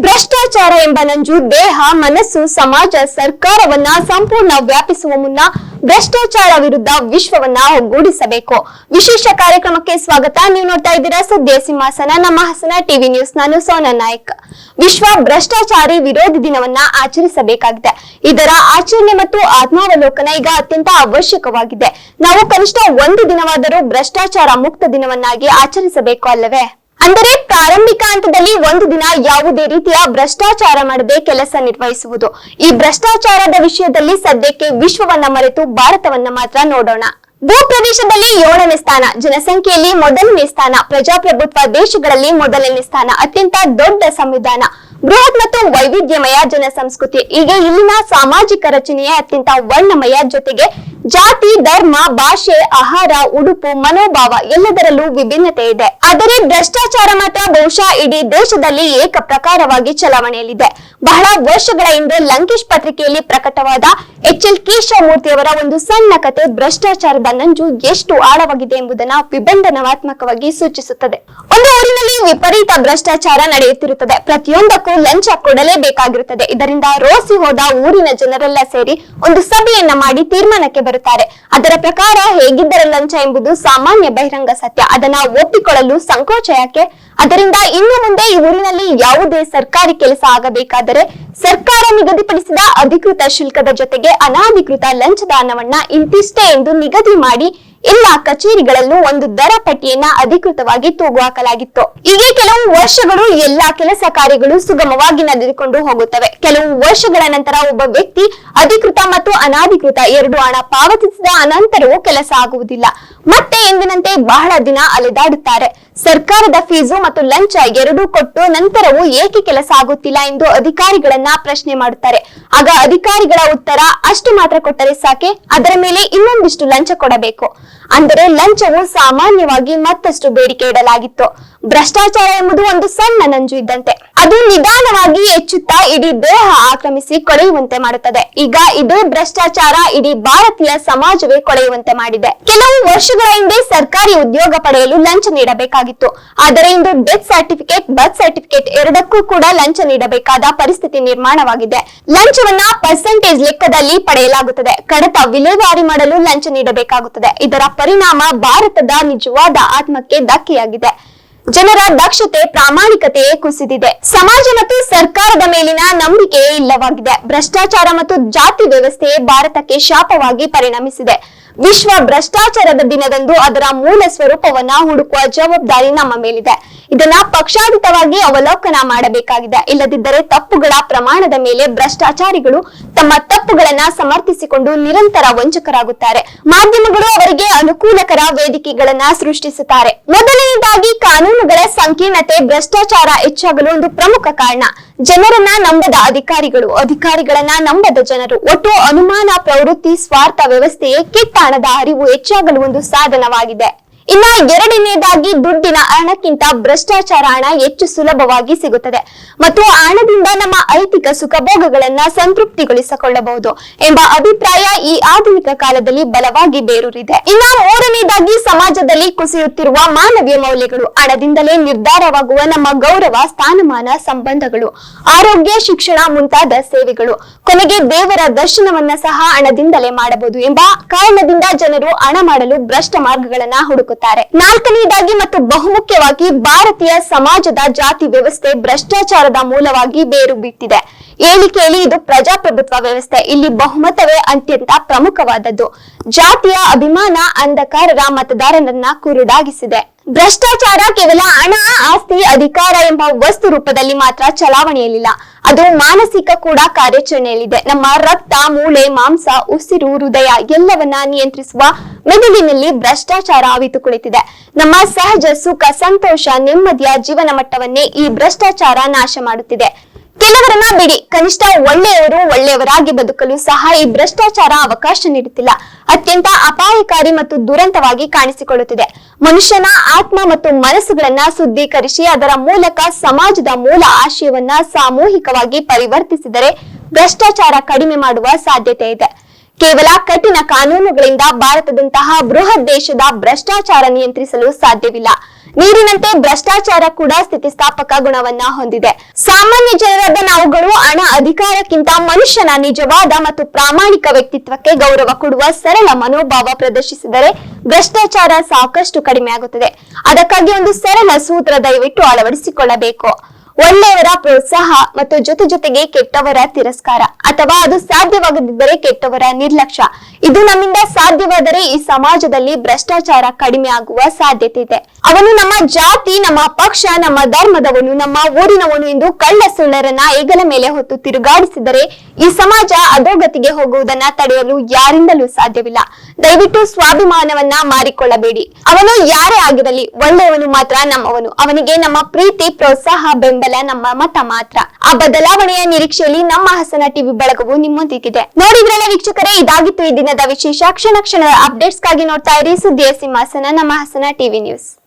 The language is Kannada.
ಭ್ರಷ್ಟಾಚಾರ ಎಂಬ ನಂಜು ದೇಹ, ಮನಸ್ಸು, ಸಮಾಜ, ಸರ್ಕಾರವನ್ನ ಸಂಪೂರ್ಣ ವ್ಯಾಪಿಸುವ ಮುನ್ನ ಭ್ರಷ್ಟಾಚಾರ ವಿರುದ್ಧ ವಿಶ್ವವನ್ನ ಒಗ್ಗೂಡಿಸಬೇಕು. ವಿಶೇಷ ಕಾರ್ಯಕ್ರಮಕ್ಕೆ ಸ್ವಾಗತ. ನೀವು ನೋಡ್ತಾ ಇದ್ದೀರಾ ಸುದ್ದಿಯ ಸಿಂಹಾಸನ. ನಮ್ಮ ಹಾಸನ ಟಿವಿ ನ್ಯೂಸ್. ನಾನು ಸೋನಾ ನಾಯಕ್. ವಿಶ್ವ ಭ್ರಷ್ಟಾಚಾರಿ ವಿರೋಧಿ ದಿನವನ್ನ ಆಚರಿಸಬೇಕಾಗಿದೆ. ಇದರ ಆಚರಣೆ ಮತ್ತು ಆತ್ಮಾವಲೋಕನ ಈಗ ಅತ್ಯಂತ ಅವಶ್ಯಕವಾಗಿದೆ. ನಾವು ಕನಿಷ್ಠ ಒಂದು ದಿನವಾದರೂ ಭ್ರಷ್ಟಾಚಾರ ಮುಕ್ತ ದಿನವನ್ನಾಗಿ ಆಚರಿಸಬೇಕು ಅಲ್ಲವೇ? ಅಂದರೆ ಪ್ರಾರಂಭಿಕ ಹಂತದಲ್ಲಿ ಒಂದು ದಿನ ಯಾವುದೇ ರೀತಿಯ ಭ್ರಷ್ಟಾಚಾರ ಮಾಡದೆ ಕೆಲಸ ನಿರ್ವಹಿಸುವುದು. ಈ ಭ್ರಷ್ಟಾಚಾರದ ವಿಷಯದಲ್ಲಿ ಸದ್ಯಕ್ಕೆ ವಿಶ್ವವನ್ನ ಮರೆತು ಭಾರತವನ್ನ ಮಾತ್ರ ನೋಡೋಣ. ಭೂ ಪ್ರದೇಶದಲ್ಲಿ ಏಳನೇ ಸ್ಥಾನ, ಜನಸಂಖ್ಯೆಯಲ್ಲಿ ಮೊದಲನೇ ಸ್ಥಾನ, ಪ್ರಜಾಪ್ರಭುತ್ವ ದೇಶಗಳಲ್ಲಿ ಮೊದಲನೇ ಸ್ಥಾನ, ಅತ್ಯಂತ ದೊಡ್ಡ ಸಂವಿಧಾನ. ಬೃಹತ್ ಮತ್ತು ವೈವಿಧ್ಯಮಯ ಜನಸಂಸ್ಕೃತಿ. ಹೀಗೆ ಇಲ್ಲಿನ ಸಾಮಾಜಿಕ ರಚನೆಯ ಅತ್ಯಂತ ವರ್ಣಮಯ ಜೊತೆಗೆ ಜಾತಿ, ಧರ್ಮ, ಭಾಷೆ, ಆಹಾರ, ಉಡುಪು, ಮನೋಭಾವ ಎಲ್ಲದರಲ್ಲೂ ವಿಭಿನ್ನತೆ ಇದೆ. ಆದರೆ ಭ್ರಷ್ಟಾಚಾರ ಮಾತ್ರ ಬಹುಶಃ ಇಡೀ ದೇಶದಲ್ಲಿ ಏಕ ಪ್ರಕಾರವಾಗಿ ಚಲಾವಣೆಯಲ್ಲಿದೆ. ಬಹಳ ವರ್ಷಗಳ ಹಿಂದೆ ಲಂಕೇಶ್ ಪತ್ರಿಕೆಯಲ್ಲಿ ಪ್ರಕಟವಾದ ಎಚ್ ಎಲ್ ಕೇಶವಮೂರ್ತಿಯವರ ಒಂದು ಸಣ್ಣ ಕತೆ ಭ್ರಷ್ಟಾಚಾರದ ನಂಜು ಎಷ್ಟು ಆಳವಾಗಿದೆ ಎಂಬುದನ್ನು ವಿಬಂಧನಾತ್ಮಕವಾಗಿ ಸೂಚಿಸುತ್ತದೆ. ಒಂದು ಊರಿನಲ್ಲಿ ವಿಪರೀತ ಭ್ರಷ್ಟಾಚಾರ ನಡೆಯುತ್ತಿರುತ್ತದೆ. ಪ್ರತಿಯೊಂದಕ್ಕೂ ಲಂಚ ಕೊಡಲೇಬೇಕಾಗಿರುತ್ತದೆ. ಇದರಿಂದ ರೋಸಿ ಹೋದ ಊರಿನ ಜನರೆಲ್ಲ ಸೇರಿ ಒಂದು ಸಭೆಯನ್ನ ಮಾಡಿ ತೀರ್ಮಾನಕ್ಕೆ ಬರುತ್ತಾರೆ. ಅದರ ಪ್ರಕಾರ ಹೇಗಿದ್ದರ ಲಂಚ ಎಂಬುದು ಸಾಮಾನ್ಯ ಬಹಿರಂಗ ಸತ್ಯ. ಅದನ್ನ ಒಪ್ಪಿಕೊಳ್ಳಲು ಸಂಕೋಚ ಯಾಕೆ? ಅದರಿಂದ ಇನ್ನು ಮುಂದೆ ಈ ಊರಿನಲ್ಲಿ ಯಾವುದೇ ಸರ್ಕಾರಿ ಕೆಲಸ ಆಗಬೇಕಾದರೆ ಸರ್ಕಾರ ನಿಗದಿಪಡಿಸಿದ ಅಧಿಕೃತ ಶುಲ್ಕದ ಜೊತೆಗೆ ಅನಾಧಿಕೃತ ಲಂಚದಾನವನ್ನ ಇಂತಿಷ್ಟೇ ಎಂದು ನಿಗದಿ ಮಾಡಿ ಎಲ್ಲ ಕಚೇರಿಗಳಲ್ಲೂ ಒಂದು ದರ ಪಟ್ಟಿಯನ್ನ ಅಧಿಕೃತವಾಗಿ ತೂಗು ಹಾಕಲಾಗಿತ್ತು. ಹೀಗೆ ಕೆಲವು ವರ್ಷಗಳು ಎಲ್ಲಾ ಕೆಲಸ ಕಾರ್ಯಗಳು ಸುಗಮವಾಗಿ ನಡೆದುಕೊಂಡು ಹೋಗುತ್ತವೆ. ಕೆಲವು ವರ್ಷಗಳ ನಂತರ ಒಬ್ಬ ವ್ಯಕ್ತಿ ಅಧಿಕೃತ ಮತ್ತು ಅನಾಧಿಕೃತ ಎರಡು ಹಣ ಪಾವತಿಸಿದ ಅನಂತರವೂ ಕೆಲಸ ಆಗುವುದಿಲ್ಲ. ಮತ್ತೆ ಎಂದಿನಂತೆ ಬಹಳ ದಿನ ಅಲೆದಾಡುತ್ತಾರೆ. ಸರ್ಕಾರದ ಫೀಸು ಮತ್ತು ಲಂಚ ಎರಡೂ ಕೊಟ್ಟು ನಂತರವೂ ಏಕೆ ಕೆಲಸ ಆಗುತ್ತಿಲ್ಲ ಎಂದು ಅಧಿಕಾರಿಗಳನ್ನ ಪ್ರಶ್ನೆ ಮಾಡುತ್ತಾರೆ. ಆಗ ಅಧಿಕಾರಿಗಳ ಉತ್ತರ ಅಷ್ಟು ಮಾತ್ರ ಕೊಟ್ಟರೆ ಸಾಕೆ, ಅದರ ಮೇಲೆ ಇನ್ನೊಂದಿಷ್ಟು ಲಂಚ ಕೊಡಬೇಕು. ಅಂದರೆ ಲಂಚವು ಸಾಮಾನ್ಯವಾಗಿ ಮತ್ತಷ್ಟು ಬೇಡಿಕೆ ಇಡಲಾಗಿತ್ತು. ಭ್ರಷ್ಟಾಚಾರ ಎಂಬುದು ಒಂದು ಸಣ್ಣ ನಂಜು ಇದ್ದಂತೆ. ಅದು ನಿಧಾನವಾಗಿ ಹೆಚ್ಚುತ್ತಾ ಇಡೀ ದೇಹ ಆಕ್ರಮಿಸಿ ಕೊಳೆಯುವಂತೆ ಮಾಡುತ್ತದೆ. ಈಗ ಇದು ಭ್ರಷ್ಟಾಚಾರ ಇಡೀ ಭಾರತೀಯ ಸಮಾಜವೇ ಕೊಳೆಯುವಂತೆ ಮಾಡಿದೆ. ಕೆಲವು ವರ್ಷಗಳ ಹಿಂದೆ ಸರ್ಕಾರಿ ಉದ್ಯೋಗ ಪಡೆಯಲು ಲಂಚ ನೀಡಬೇಕಾಗಿತ್ತು. ಆದರೆ ಇಂದು ಡೆತ್ ಸರ್ಟಿಫಿಕೇಟ್, ಬರ್ತ್ ಸರ್ಟಿಫಿಕೇಟ್ ಎರಡಕ್ಕೂ ಕೂಡ ಲಂಚ ನೀಡಬೇಕಾದ ಪರಿಸ್ಥಿತಿ ನಿರ್ಮಾಣವಾಗಿದೆ. ಲಂಚವನ್ನ ಪರ್ಸೆಂಟೇಜ್ ಲೆಕ್ಕದಲ್ಲಿ ಪಡೆಯಲಾಗುತ್ತದೆ. ಕಡತ ವಿಲೇವಾರಿ ಮಾಡಲು ಲಂಚ ನೀಡಬೇಕಾಗುತ್ತದೆ. ಇದರ ಪರಿಣಾಮ ಭಾರತದ ನಿಜವಾದ ಆತ್ಮಕ್ಕೆ ಧಕ್ಕೆಯಾಗಿದೆ. ಜನರ ದಕ್ಷತೆ ಪ್ರಾಮಾಣಿಕತೆ ಕುಸಿದಿದೆ. ಸಮಾಜ ಮತ್ತು ಸರ್ಕಾರದ ಮೇಲಿನ ನಂಬಿಕೆ ಇಲ್ಲವಾಗಿದೆ. ಭ್ರಷ್ಟಾಚಾರ ಮತ್ತು ಜಾತಿ ವ್ಯವಸ್ಥೆ ಭಾರತಕ್ಕೆ ಶಾಪವಾಗಿ ಪರಿಣಮಿಸಿದೆ. ವಿಶ್ವ ಭ್ರಷ್ಟಾಚಾರದ ದಿನದಂದು ಅದರ ಮೂಲ ಸ್ವರೂಪವನ್ನ ಹುಡುಕುವ ಜವಾಬ್ದಾರಿ ನಮ್ಮ ಮೇಲಿದೆ. ಇದನ್ನ ಪಕ್ಷಾತೀತವಾಗಿ ಅವಲೋಕನ ಮಾಡಬೇಕಾಗಿದೆ. ಇಲ್ಲದಿದ್ದರೆ ತಪ್ಪುಗಳ ಪ್ರಮಾಣದ ಮೇಲೆ ಭ್ರಷ್ಟಾಚಾರಿಗಳು ತಮ್ಮ ತಪ್ಪುಗಳನ್ನ ಸಮರ್ಥಿಸಿಕೊಂಡು ನಿರಂತರ ವಂಚಕರಾಗುತ್ತಾರೆ. ಮಾಧ್ಯಮಗಳು ಅವರಿಗೆ ಅನುಕೂಲಕರ ವೇದಿಕೆಗಳನ್ನ ಸೃಷ್ಟಿಸುತ್ತಾರೆ. ಮೊದಲನೆಯದಾಗಿ ಕಾನೂನುಗಳ ಸಂಕೀರ್ಣತೆ, ಭ್ರಷ್ಟಾಚಾರ ಹೆಚ್ಚಾಗಲು ಒಂದು ಪ್ರಮುಖ ಕಾರಣ. ಜನರನ್ನ ನಂಬದ ಅಧಿಕಾರಿಗಳು, ಅಧಿಕಾರಿಗಳನ್ನ ನಂಬದ ಜನರು, ಒಟ್ಟು ಅನುಮಾನ ಪ್ರವೃತ್ತಿ ಸ್ವಾರ್ಥ ವ್ಯವಸ್ಥೆಯೇ ಕಿತ್ತಾಣದ ಅರಿವು ಹೆಚ್ಚಾಗಲು ಒಂದು ಸಾಧನವಾಗಿದೆ. ಇನ್ನ ಎರಡನೇದಾಗಿ ದುಡ್ಡಿನ ಹಣಕ್ಕಿಂತ ಭ್ರಷ್ಟಾಚಾರ ಹಣ ಹೆಚ್ಚು ಸುಲಭವಾಗಿ ಸಿಗುತ್ತದೆ. ಮತ್ತು ಹಣದಿಂದ ನಮ್ಮ ಐತಿಕ ಸುಖಭೋಗಗಳನ್ನ ಸಂತೃಪ್ತಿಗೊಳಿಸಿಕೊಳ್ಳಬಹುದು ಎಂಬ ಅಭಿಪ್ರಾಯ ಈ ಆಧುನಿಕ ಕಾಲದಲ್ಲಿ ಬಲವಾಗಿ ಬೇರೂರಿದೆ. ಇನ್ನ ಮೂರನೇದಾಗಿ ಸಮಾಜದಲ್ಲಿ ಕುಸಿಯುತ್ತಿರುವ ಮಾನವೀಯ ಮೌಲ್ಯಗಳು ಹಣದಿಂದಲೇ ನಿರ್ಧಾರವಾಗುವ ನಮ್ಮ ಗೌರವ, ಸ್ಥಾನಮಾನ, ಸಂಬಂಧಗಳು, ಆರೋಗ್ಯ, ಶಿಕ್ಷಣ ಮುಂತಾದ ಸೇವೆಗಳು. ಕೊನೆಗೆ ದೇವರ ದರ್ಶನವನ್ನ ಸಹ ಹಣದಿಂದಲೇ ಮಾಡಬಹುದು ಎಂಬ ಕಾರಣದಿಂದ ಜನರು ಹಣ ಮಾಡಲು ಭ್ರಷ್ಟ ಮಾರ್ಗಗಳನ್ನ ಹುಡುಕುತ್ತಾರೆ. ನಾಲ್ಕನೆಯದಾಗಿ ಮತ್ತು ಬಹುಮುಖ್ಯವಾಗಿ ಭಾರತೀಯ ಸಮಾಜದ ಜಾತಿ ವ್ಯವಸ್ಥೆ ಭ್ರಷ್ಟಾಚಾರದ ಮೂಲವಾಗಿ ಬೇರು ಬಿಟ್ಟಿದೆ ಹೇಳಿಕೆಯಲ್ಲಿ ಇದು ಪ್ರಜಾಪ್ರಭುತ್ವ ವ್ಯವಸ್ಥೆ. ಇಲ್ಲಿ ಬಹುಮತವೇ ಅತ್ಯಂತ ಪ್ರಮುಖವಾದದ್ದು. ಜಾತಿಯ ಅಭಿಮಾನ ಅಂಧಕಾರರ ಮತದಾರನನ್ನ ಕುರುಡಾಗಿಸಿದೆ. ಭ್ರಷ್ಟಾಚಾರ ಕೇವಲ ಹಣ, ಆಸ್ತಿ, ಅಧಿಕಾರ ಎಂಬ ವಸ್ತು ರೂಪದಲ್ಲಿ ಮಾತ್ರ ಚಲಾವಣೆಯಲ್ಲಿಲ್ಲ. ಅದು ಮಾನಸಿಕ ಕೂಡ ಕಾರ್ಯಾಚರಣೆಯಲ್ಲಿದೆ. ನಮ್ಮ ರಕ್ತ, ಮೂಳೆ, ಮಾಂಸ, ಉಸಿರು, ಹೃದಯ ಎಲ್ಲವನ್ನ ನಿಯಂತ್ರಿಸುವ ಮೆದುಳಿನಲ್ಲಿ ಭ್ರಷ್ಟಾಚಾರ ಅವಿತು ಕುಳಿತಿದೆ ನಮ್ಮ ಸಹಜ ಸುಖ, ಸಂತೋಷ, ನೆಮ್ಮದಿಯ ಜೀವನ ಮಟ್ಟವನ್ನೇ ಈ ಭ್ರಷ್ಟಾಚಾರ ನಾಶ ಮಾಡುತ್ತಿದೆ. ಕೆಲವರನ್ನ ಬಿಡಿ, ಕನಿಷ್ಠ ಒಳ್ಳೆಯವರು ಒಳ್ಳೆಯವರಾಗಿ ಬದುಕಲು ಸಹ ಈ ಭ್ರಷ್ಟಾಚಾರ ಅವಕಾಶ ನೀಡುತ್ತಿಲ್ಲ. ಅತ್ಯಂತ ಅಪಾಯಕಾರಿ ಮತ್ತು ದುರಂತವಾಗಿ ಕಾಣಿಸಿಕೊಳ್ಳುತ್ತಿದೆ. ಮನುಷ್ಯನ ಆತ್ಮ ಮತ್ತು ಮನಸ್ಸುಗಳನ್ನ ಶುದ್ಧೀಕರಿಸಿ ಅದರ ಮೂಲಕ ಸಮಾಜದ ಮೂಲ ಆಶಯವನ್ನ ಸಾಮೂಹಿಕವಾಗಿ ಪರಿವರ್ತಿಸಿದರೆ ಭ್ರಷ್ಟಾಚಾರ ಕಡಿಮೆ ಮಾಡುವ ಸಾಧ್ಯತೆ ಇದೆ. ಕೇವಲ ಕಠಿಣ ಕಾನೂನುಗಳಿಂದ ಭಾರತದಂತಹ ಬೃಹತ್ ದೇಶದ ಭ್ರಷ್ಟಾಚಾರ ನಿಯಂತ್ರಿಸಲು ಸಾಧ್ಯವಿಲ್ಲ. ನೀರಿನಂತೆ ಭ್ರಷ್ಟಾಚಾರ ಕೂಡ ಸ್ಥಿತಿಸ್ಥಾಪಕ ಗುಣವನ್ನ ಹೊಂದಿದೆ. ಸಾಮಾನ್ಯ ಜನರಾದ ನಾವುಗಳು ಹಣ ಅಧಿಕಾರಕ್ಕಿಂತ ಮನುಷ್ಯನ ನಿಜವಾದ ಮತ್ತು ಪ್ರಾಮಾಣಿಕ ವ್ಯಕ್ತಿತ್ವಕ್ಕೆ ಗೌರವ ಕೊಡುವ ಸರಳ ಮನೋಭಾವ ಪ್ರದರ್ಶಿಸಿದರೆ ಭ್ರಷ್ಟಾಚಾರ ಸಾಕಷ್ಟು ಕಡಿಮೆ ಆಗುತ್ತದೆ. ಅದಕ್ಕಾಗಿ ಒಂದು ಸರಳ ಸೂತ್ರ ದಯವಿಟ್ಟು ಅಳವಡಿಸಿಕೊಳ್ಳಬೇಕು. ಒಳ್ಳೆಯವರ ಪ್ರೋತ್ಸಾಹ ಮತ್ತು ಜೊತೆ ಜೊತೆಗೆ ಕೆಟ್ಟವರ ತಿರಸ್ಕಾರ. ಅಥವಾ ಅದು ಸಾಧ್ಯವಾಗದಿದ್ದರೆ ಕೆಟ್ಟವರ ನಿರ್ಲಕ್ಷ್ಯ. ಇದು ನಮ್ಮಿಂದ ಸಾಧ್ಯವಾದರೆ ಈ ಸಮಾಜದಲ್ಲಿ ಭ್ರಷ್ಟಾಚಾರ ಕಡಿಮೆ ಆಗುವ ಸಾಧ್ಯತೆ ಇದೆ. ಅವನು ನಮ್ಮ ಜಾತಿ, ನಮ್ಮ ಪಕ್ಷ, ನಮ್ಮ ಧರ್ಮದವನು, ನಮ್ಮ ಊರಿನವನು ಎಂದು ಕಳ್ಳ ಸುಳ್ಳರನ್ನ ಹೆಗಲ ಮೇಲೆ ಹೊತ್ತು ತಿರುಗಾಡಿಸಿದರೆ ಈ ಸಮಾಜ ಅಧೋಗತಿಗೆ ಹೋಗುವುದನ್ನ ತಡೆಯಲು ಯಾರಿಂದಲೂ ಸಾಧ್ಯವಿಲ್ಲ. ದಯವಿಟ್ಟು ಸ್ವಾಭಿಮಾನವನ್ನ ಮಾರಿಕೊಳ್ಳಬೇಡಿ ಅವನು ಯಾರೇ ಆಗಿರಲಿ, ಒಳ್ಳೆಯವನು ಮಾತ್ರ ನಮ್ಮವನು. ಅವನಿಗೆ ನಮ್ಮ ಪ್ರೀತಿ, ಪ್ರೋತ್ಸಾಹ, ಬೆಂಬಲ, ನಮ್ಮ ಮತ ಮಾತ್ರ. ಆ ಬದಲಾವಣೆಯ ನಿರೀಕ್ಷೆಯಲ್ಲಿ ನಮ್ಮ ಹಸನ ಟಿವಿ ಬಳಗವು ನಿಮ್ಮೊಂದಿಗಿದೆ. ನೋಡಿದ್ರಲ್ಲ ವೀಕ್ಷಕರೇ, ಇದಾಗಿತ್ತು ಈ ದಿನದ ವಿಶೇಷ ಕ್ಷಣ ಕ್ಷಣದ ಅಪ್ಡೇಟ್ಸ್ಗಾಗಿ ನೋಡ್ತಾ ಇರಿ ಸುದ್ದಿಯ ಸಿಂಹಾಸನ, ನಮ್ಮ ಹಸನ ಟಿವಿ ನ್ಯೂಸ್.